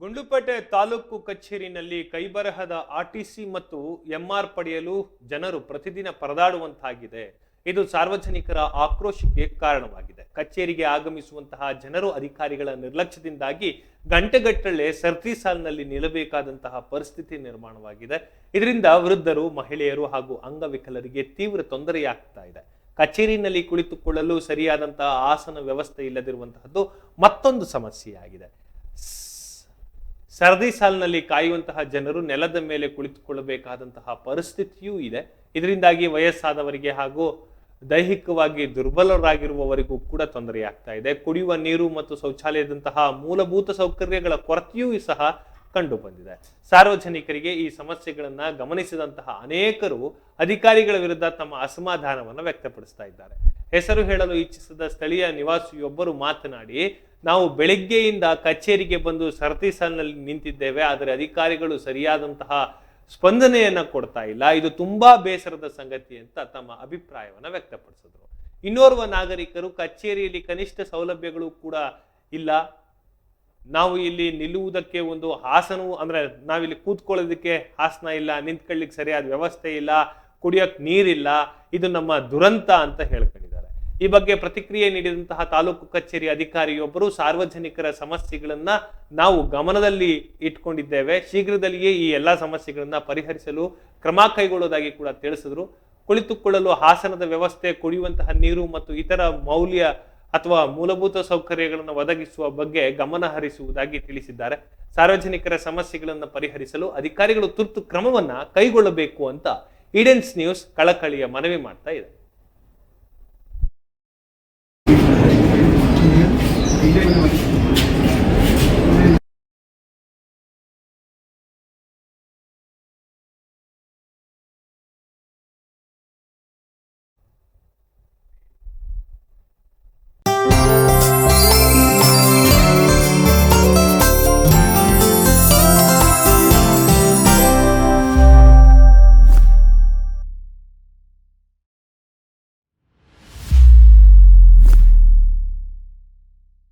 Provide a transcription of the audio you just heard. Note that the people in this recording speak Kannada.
ಗುಂಡ್ಲುಪೇಟೆ ತಾಲೂಕು ಕಚೇರಿನಲ್ಲಿ ಕೈಬರಹದ ಆರ್ಟಿಸಿ ಮತ್ತು ಎಂಆರ್ ಪಡೆಯಲು ಜನರು ಪ್ರತಿದಿನ ಪರದಾಡುವಂತಾಗಿದೆ. ಇದು ಸಾರ್ವಜನಿಕರ ಆಕ್ರೋಶಕ್ಕೆ ಕಾರಣವಾಗಿದೆ. ಕಚೇರಿಗೆ ಆಗಮಿಸುವಂತಹ ಜನರು ಅಧಿಕಾರಿಗಳ ನಿರ್ಲಕ್ಷ್ಯದಿಂದಾಗಿ ಗಂಟೆಗಟ್ಟಲೆ ಸರ್ತಿ ಸಾಲಿನಲ್ಲಿ ನಿಲ್ಲಬೇಕಾದಂತಹ ಪರಿಸ್ಥಿತಿ ನಿರ್ಮಾಣವಾಗಿದೆ. ಇದರಿಂದ ವೃದ್ಧರು, ಮಹಿಳೆಯರು ಹಾಗೂ ಅಂಗವಿಕಲರಿಗೆ ತೀವ್ರ ತೊಂದರೆಯಾಗ್ತಾ ಇದೆ. ಕಚೇರಿನಲ್ಲಿ ಕುಳಿತುಕೊಳ್ಳಲು ಸರಿಯಾದಂತಹ ಆಸನ ವ್ಯವಸ್ಥೆ ಇಲ್ಲದಿರುವಂತಹದ್ದು ಮತ್ತೊಂದು ಸಮಸ್ಯೆಯಾಗಿದೆ. ಸರದಿ ಸಾಲಿನಲ್ಲಿ ಕಾಯುವಂತಹ ಜನರು ನೆಲದ ಮೇಲೆ ಕುಳಿತುಕೊಳ್ಳಬೇಕಾದಂತಹ ಪರಿಸ್ಥಿತಿಯೂ ಇದೆ. ಇದರಿಂದಾಗಿ ವಯಸ್ಸಾದವರಿಗೆ ಹಾಗೂ ದೈಹಿಕವಾಗಿ ದುರ್ಬಲರಾಗಿರುವವರಿಗೂ ಕೂಡ ತೊಂದರೆಯಾಗ್ತಾ ಇದೆ. ಕುಡಿಯುವ ನೀರು ಮತ್ತು ಶೌಚಾಲಯದಂತಹ ಮೂಲಭೂತ ಸೌಕರ್ಯಗಳ ಕೊರತೆಯೂ ಸಹ ಕಂಡು ಬಂದಿದೆ ಸಾರ್ವಜನಿಕರಿಗೆ ಈ ಸಮಸ್ಯೆಗಳನ್ನ ಗಮನಿಸಿದಂತಹ ಅನೇಕರು ಅಧಿಕಾರಿಗಳ ವಿರುದ್ಧ ತಮ್ಮ ಅಸಮಾಧಾನವನ್ನು ವ್ಯಕ್ತಪಡಿಸ್ತಾ ಇದ್ದಾರೆ. ಹೆಸರು ಹೇಳಲು ಇಚ್ಛಿಸದ ಸ್ಥಳೀಯ ನಿವಾಸಿಯೊಬ್ಬರು ಮಾತನಾಡಿ, ನಾವು ಬೆಳಿಗ್ಗೆಯಿಂದ ಕಚೇರಿಗೆ ಬಂದು ಸರತಿ ಸಾಲಿನಲ್ಲಿ ನಿಂತಿದ್ದೇವೆ, ಆದರೆ ಅಧಿಕಾರಿಗಳು ಸರಿಯಾದಂತಹ ಸ್ಪಂದನೆಯನ್ನ ಕೊಡ್ತಾ ಇಲ್ಲ. ಇದು ತುಂಬಾ ಬೇಸರದ ಸಂಗತಿ ಅಂತ ತಮ್ಮ ಅಭಿಪ್ರಾಯವನ್ನ ವ್ಯಕ್ತಪಡಿಸಿದ್ರು. ಇನ್ನೋರ್ವ ನಾಗರಿಕರು ಕಚೇರಿಯಲ್ಲಿ ಕನಿಷ್ಠ ಸೌಲಭ್ಯಗಳು ಕೂಡ ಇಲ್ಲ. ನಾವು ಇಲ್ಲಿ ನಿಲ್ಲುವುದಕ್ಕೆ ಒಂದು ಹಾಸನವು, ಅಂದ್ರೆ ನಾವಿಲ್ಲಿ ಕೂತ್ಕೊಳ್ಳೋದಕ್ಕೆ ಹಾಸನ ಇಲ್ಲ, ನಿಂತ್ಕೊಳ್ಳಿಕ್ಕೆ ಸರಿಯಾದ ವ್ಯವಸ್ಥೆ ಇಲ್ಲ, ಕುಡಿಯೋಕ್ ನೀರಿಲ್ಲ. ಇದು ನಮ್ಮ ದುರಂತ ಅಂತ ಹೇಳ್ಕೊಂಡಿದ್ದಾರೆ ಈ ಬಗ್ಗೆ ಪ್ರತಿಕ್ರಿಯೆ ನೀಡಿದಂತಹ ತಾಲೂಕು ಕಚೇರಿ ಅಧಿಕಾರಿಯೊಬ್ಬರು ಸಾರ್ವಜನಿಕರ ಸಮಸ್ಯೆಗಳನ್ನ ನಾವು ಗಮನದಲ್ಲಿ ಇಟ್ಕೊಂಡಿದ್ದೇವೆ. ಶೀಘ್ರದಲ್ಲಿಯೇ ಈ ಎಲ್ಲ ಸಮಸ್ಯೆಗಳನ್ನ ಪರಿಹರಿಸಲು ಕ್ರಮ ಕೈಗೊಳ್ಳೋದಾಗಿ ಕೂಡ ತಿಳಿಸಿದ್ರು. ಕುಳಿತುಕೊಳ್ಳಲು ಹಾಸನದ ವ್ಯವಸ್ಥೆ, ಕುಡಿಯುವಂತಹ ನೀರು ಮತ್ತು ಇತರ ಮೌಲ್ಯ ಅಥವಾ ಮೂಲಭೂತ ಸೌಕರ್ಯಗಳನ್ನು ಒದಗಿಸುವ ಬಗ್ಗೆ ಗಮನ ಹರಿಸುವುದಾಗಿ ತಿಳಿಸಿದ್ದಾರೆ. ಸಾರ್ವಜನಿಕರ ಸಮಸ್ಯೆಗಳನ್ನು ಪರಿಹರಿಸಲು ಅಧಿಕಾರಿಗಳು ತುರ್ತು ಕ್ರಮವನ್ನ ಕೈಗೊಳ್ಳಬೇಕು ಅಂತ ಈಡೆನ್ಸ್ ನ್ಯೂಸ್ ಕಳಕಳಿಯ ಮನವಿ ಮಾಡ್ತಾ ಇದೆ.